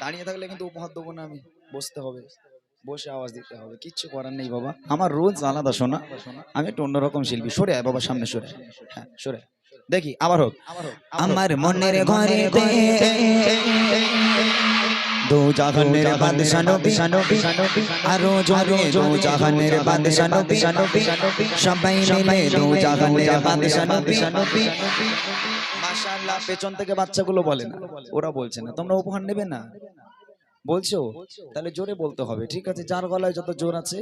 দাঁড়িয়ে থাকলে কিন্তু উপহার দেবো না আমি বসতে হবে বসে আওয়াজ দিতে হবে কিচ্ছু করার নেই বাবা আমার রোজ আলাদা শোনা আমি একটু অন্যরকম শিল্পী সরে আয় বাবা সামনে সরে হ্যাঁ সরে দেখি আবার হোক আমার মনের ঘরে দু নবী নবী সবাই মিলে দু জাহানের বাদশা নবী মাশাআল্লাহ পেছন থেকে বাচ্চাগুলো বলে না। ওরা বলছে না। তোমরা উপহার নেবে না? বলছো? তাহলে জোরে বলতে হবে, ঠিক আছে? যার গলায় যত জোর আছে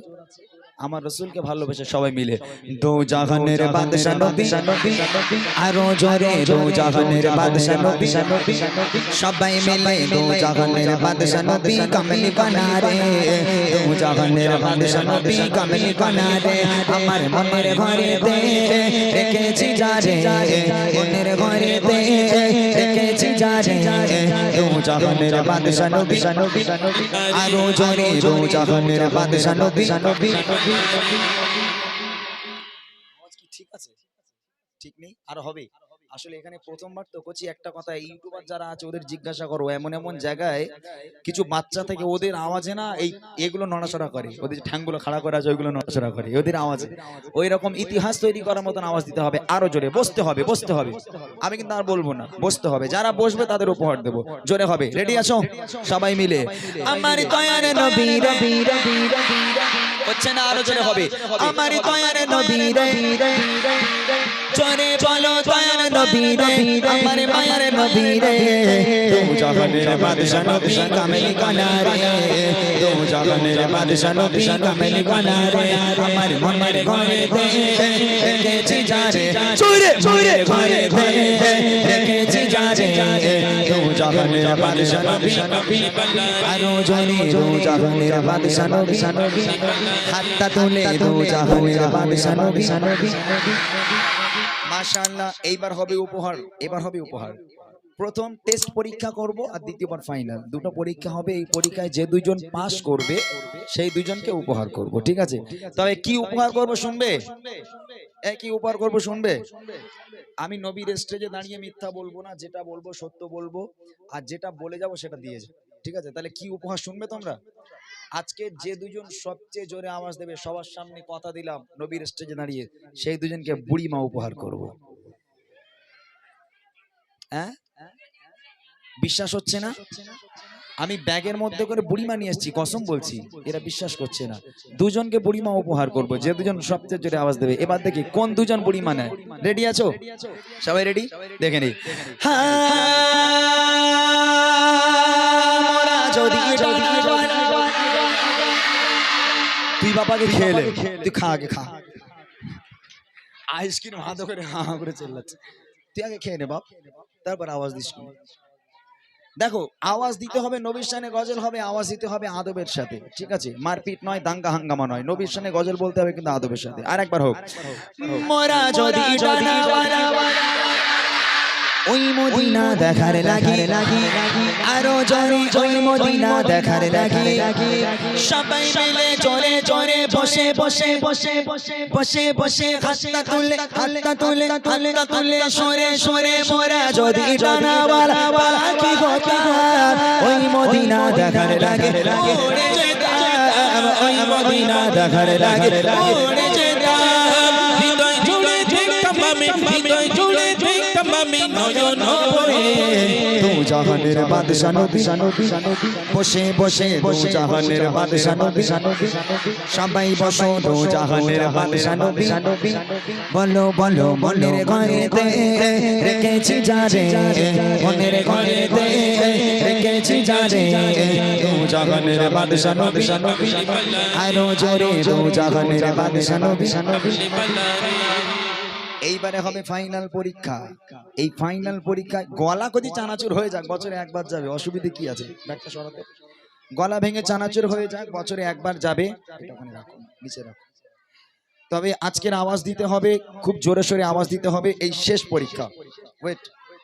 আমার রসুলকে ভালোবেসে সবাই মিলে। দু জাহানের বাদশা নবী আরও জোরে দু জাহানের বাদশা নবী। সবাই মিলে দু জাহানের বাদশা নবী কামলি বানারে। দু জাহানের বাদশা নবী কামলি বানারে। আমার মনের ঘরে দে রেখেছি যারে। মনের ঘরে দে রেখেছি যারে। দু জাহানের বাদশা নবী। আরও জোরে দু জাহানের বাদশা নবী। ঠিক নেই? আর হবে। আসলে এখানে প্রথমবার তো কচি একটা কথা ইউটিউবার যারা আছে ওদের জিজ্ঞাসা করো, এমন এমন জায়গায় কিছু বাচ্চা থেকে ওদের আওয়াজে না এই এগুলো নড়াচড়া করে। ওদের ঠ্যাংগুলো খাড়া করে আছে ওইগুলো নড়াচড়া করে। ওদের আওয়াজে। ওই রকম ইতিহাস তৈরি করার মতন আওয়াজ দিতে হবে। আরও জোরে, বসতে হবে বসতে হবে। আমি কিন্তু আর বলব না, বসতে হবে। যারা বসবে তাদের উপহার দেবো। জোরে হবে। রেডি আছো? সবাই মিলে। আমার রবি হচ্ছে না আরও জোরে হবে। আমার দয়ার নবী রে জোরে বলো দয়ার নবী রে আমার মায়ার নবী রে জাহানের বাদশা নবী কামেল কানা রে দু জাহানের বাদশা নবী কামেলি কানা রে আমার মনের ঘরে দে রেখেছি যারে চুরে চুরে ঘরে দে রেখেছি যারে দু জাহানের বাদশা নবী আরও জোরে দু জাহানের বাদশা নবী হাতটা তুলে দু জাহানের বাদশা নবী মাশাআল্লাহ, এইবার হবে উপহার, এবার হবে উপহার। প্রথম টেস্ট পরীক্ষা করব আর দ্বিতীয়বার ফাইনাল দুটো পরীক্ষা হবে, এই পরীক্ষায় যে দুইজন পাস করবে, সেই দুইজনকে উপহার করব, ঠিক আছে? তবে কি উপহার করব শুনবে? একই উপহার করব শুনবে? আমি নবীর স্টেজে দাঁড়িয়ে মিথ্যা বলব না, যেটা বলব সত্য বলব, আর যেটা বলে যাব সেটা দিয়ে যাব, ঠিক আছে? তাহলে কি উপহার শুনবে তোমরা? আজকে যে দুজন সবচেয়ে জোরে আওয়াজ দেবে, সবার সামনে কথা দিলাম, নবীর স্টেজে দাঁড়িয়ে, সেই দুজনকে বুড়িমা উপহার করব। হ্যাঁ বিশ্বাস হচ্ছে না? আমি ব্যাগের মধ্যে করে বুড়িমা নিয়ে এসেছি কসম বলছি। এরা বিশ্বাস করছে না। দুজনকে বুড়িমা উপহার করব যে দুজন সবচেয়ে জোরে আওয়াজ দেবে। এবার দেখি কোন দুজন বুড়িমা নেয়? রেডি আছো? সবাই রেডি দেখে নি। তুই বাবাকে খেলে তুই খা আগে খা। আইসক্রিম হাতে করে হা হা করে চেল্লাচ্ছে। তুই আগে খেয়ে নে বাপ। তারপর আওয়াজ দিস দেখো আওয়াজ দিতে হবে নবীর সানে গজল হবে আওয়াজ দিতে হবে আদবের সাথে ঠিক আছে? মারপিট নয় দাঙ্গা হাঙ্গামা নয়। নবীর সানে গজল বলতে হবে কিন্তু আদবের সাথে। আর একবার হোক। মরা যদি ওই মদিনা দেখার লাগে। আরও জোরে ওই মদিনা দেখার লাগে। সবাই মিলে জোরে জোরে বসে বসে বসে বসে বসে বসে হাতটা তুলে হাতটা তুলে হাতটা তুলে সরে সরে মোরা যদি জানাওয়ালা পাখি হতাম ওই মদিনা দেখার লাগে। ওই মদিনা দেখার লাগে হৃদয় জুড়ে হৃদয় জুড়ে আমি নয়ন ভরে। তু জাহানের বাদশা নবী, বসে বসে বসে জাহানের বাদশা নবী। সবাই বসো দু জাহানের বাদশা নবী। বলো বলো, মনের ঘরে দে রেখেছি যারে। মনের ঘরে দে রেখেছি যারে। দু জাহানের বাদশা নবী। আরও জোরে দু জাহানের বাদশা নবী। এইবারে হবে ফাইনাল পরীক্ষা। এই ফাইনাল পরীক্ষায় গলা কদি চানাচুর হয়ে যাক, বছরে একবার যাবে। অসুবিধে কি আছে? গলা ভেঙে চানাচুর হয়ে যাক, বছরে একবার যাবে। তবে আজকের আওয়াজ দিতে হবে, খুব জোরে সোরে আওয়াজ দিতে হবে, এই শেষ পরীক্ষা। ওয়েট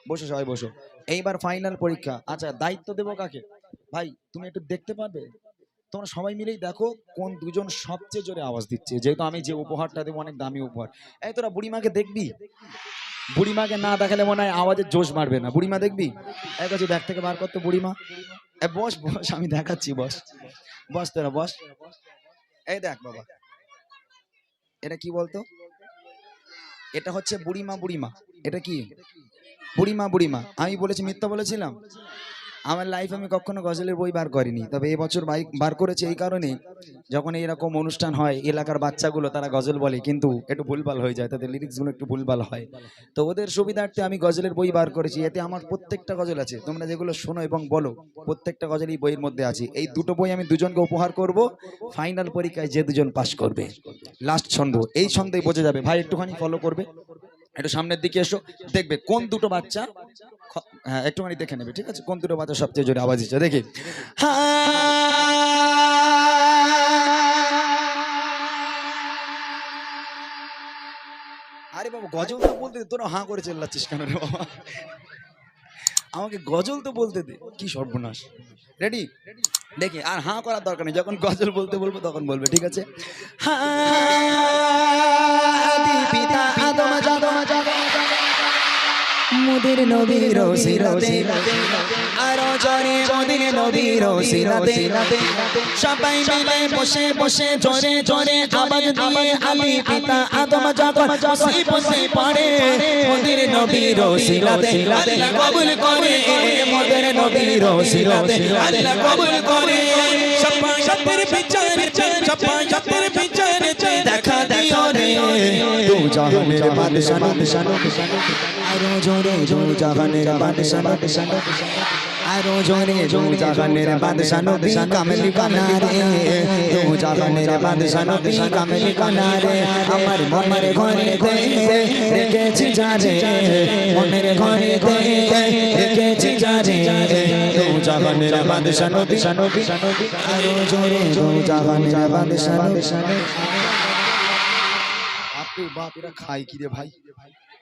বসো সবাই, বসো। এইবার ফাইনাল পরীক্ষা। আচ্ছা দায়িত্ব দেবো কাকে? ভাই, তুমি একটু দেখতে পারবে? তোমরা সবাই মিলেই দেখো কোন দুজন সবচেয়ে জোরে আওয়াজ দিচ্ছে। যেহেতু আমি যে উপহারটা দেবো, অনেক দামি উপহার। এই তোরা বুড়িমাকে দেখবি? বুড়িমাকে না দেখালে মনে হয় আওয়াজের জোশ মারবে না। বুড়িমা দেখবি? এক আছে, ব্যাগ থেকে বার করতো বুড়িমা। বস বস, আমি দেখাচ্ছি, বস। বস তোরা, বস। এই দেখ বাবা। এটা কি বলতো? এটা হচ্ছে বুড়িমা বুড়িমা। এটা কি? বুড়িমা বুড়িমা। আমি বলেছি, মিথ্যা বলেছিলাম? আমার লাইফ আমি কখনো গজলের বই বার করিনি। তবে এবছর বাইক বার করেছি এই কারণে যখন এরকম অনুষ্ঠান হয় এলাকার বাচ্চাগুলো তারা গজল বলে কিন্তু একটু ভুলভাল হয়ে যায় তাদের লিরিক্সগুলো একটু ভুলভাল হয়। তো ওদের সুবিধার্থে আমি গজলের বই বার করেছি। এতে আমার প্রত্যেকটা গজল আছে। তোমরা যেগুলো শোনো এবং বলো প্রত্যেকটা গজল এই বইয়ের মধ্যে আছে। এই দুটো বই আমি দুজনকে উপহার করব। ফাইনাল পরীক্ষায় যে দুজন পাস করবে লাস্ট ছন্দ এই ছন্দেই বোঝা যাবে। ভাই একটুখানি ফলো করবে। একটু সামনের দিকে এসো। দেখবে কোন দুটো বাচ্চা হ্যাঁ একটুখানি দেখে নেবে, ঠিক আছে? কোন দুটো বাচ্চা সবচেয়ে জোরে আওয়াজ দিচ্ছে, দেখি। আরে বাবা, গজল তো বলতে দে, তোরা হাঁ করে চেল্লাচ্ছিস কেন রে বাবা? আমাকে গজল তো বলতে দে, কি সর্বনাশ। রেডি দেখি, আর হাঁ করার দরকার নেই, যখন গজল বলতে বলব তখন বলবে, ঠিক আছে? আদি মুদির নবীর সিরাতে আরও জরে মুদির নবীর সিরাতে সবাই মিলে বসে বসে জোরে জোরে আওয়াজ দিয়ে আদি পিতা আদম যখন বসে বসে পড়ে মুদির নবীর সিরাতে আল্লাহ কবুল করে মুদির নবীর সিরাতে আল্লাহ কবুল করে সবাই সবার বিচারে সবাই জাহানের বাদশা বাদশা আরও জোরে জো জাহানের বাদশা বাদশা আরও জোরে জো জাহানের বাদশা নবী কামলি কানারে তু জাহানের বাদশা নবী কামলি কানারে আমার মনের ঘরে দে রেখেছি যারে মনের ঘরে দে রেখেছি যারে তু জাহানের বাদশা নবী নবী আরও জোরে জো জাহানের বাদশা বাদশা বাপ এরা কি রে ভাই?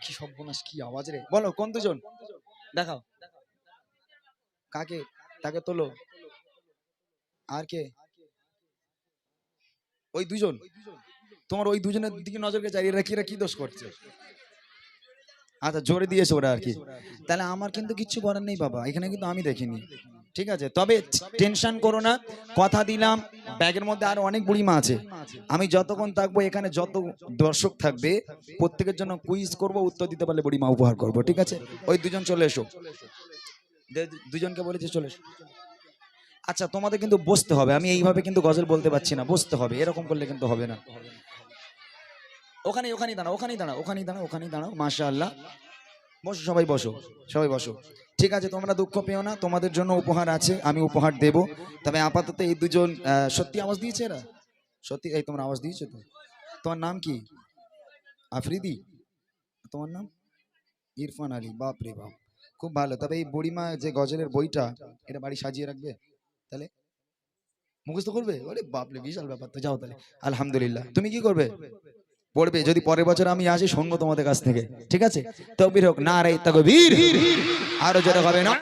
কি সর্বনাশ, কি আওয়াজ রে? বলো, কোন দুজন? দেখাও। কাকে? তাকে তোলো। আর কে? ওই দুজন? তোমার ওই দুজনের দিকে নজরকে চাই কি এরা কি দোষ করছে? আচ্ছা জোরে দিয়েছে ওরা আর কি। তাহলে আমার কিন্তু কিচ্ছু করার নেই বাবা, এখানে কিন্তু আমি দেখিনি। ঠিক আছে? তবে টেনশন করো না, কথা দিলাম, ব্যাগের মধ্যে আরও অনেক বুড়িমা আছে। আমি যতক্ষণ থাকব, এখানে যত দর্শক থাকবে, প্রত্যেকের জন্য কুইজ করব, উত্তর দিতে পারলে বুড়িমা উপহার করব, ঠিক আছে? ওই দুজন চলে এসো। দুজনকে বলেছি চলে এসো। আচ্ছা তোমাদের কিন্তু বসতে হবে, আমি এইভাবে কিন্তু গজল বলতে পারছি না, বসতে হবে, এরকম করলে কিন্তু হবে না। ওখানে ওখানেই দাঁড়াও ওখানেই দাঁড়াও ওখানেই দাঁড়াও ওখানেই দাঁড়াও মাশা আল্লাহ বসো, সবাই বসো সবাই বসো। ঠিক আছে, তোমরা দুঃখ পেও না, তোমাদের জন্য উপহার আছে, আমি উপহার দেব। তবে আপাতত এই দুজন সত্যি আওয়াজ দিয়েছে এরা? সত্যি, এই তোমরা আওয়াজ দিয়েছ তো? তোমার নাম কি? আফ্রিদি? তোমার নাম? ইরফান আলী, বাপ রে বাপ। খুব ভালো, তবে এই বুড়িমা যে গজলের বইটা, এটা বাড়ি সাজিয়ে রাখবে? তাহলে? মুখস্থ করবে? ওরে বাপরে বিশাল ব্যাপার তো, যাও তাহলে। আলহামদুলিল্লাহ। তুমি কি করবে? পড়বে যদি পরের বছর আমি আসি শুনব তোমাদের কাছ থেকে। ঠিক আছে? তকবির হোক না রে তকবীর। আরও যেটা হবে না?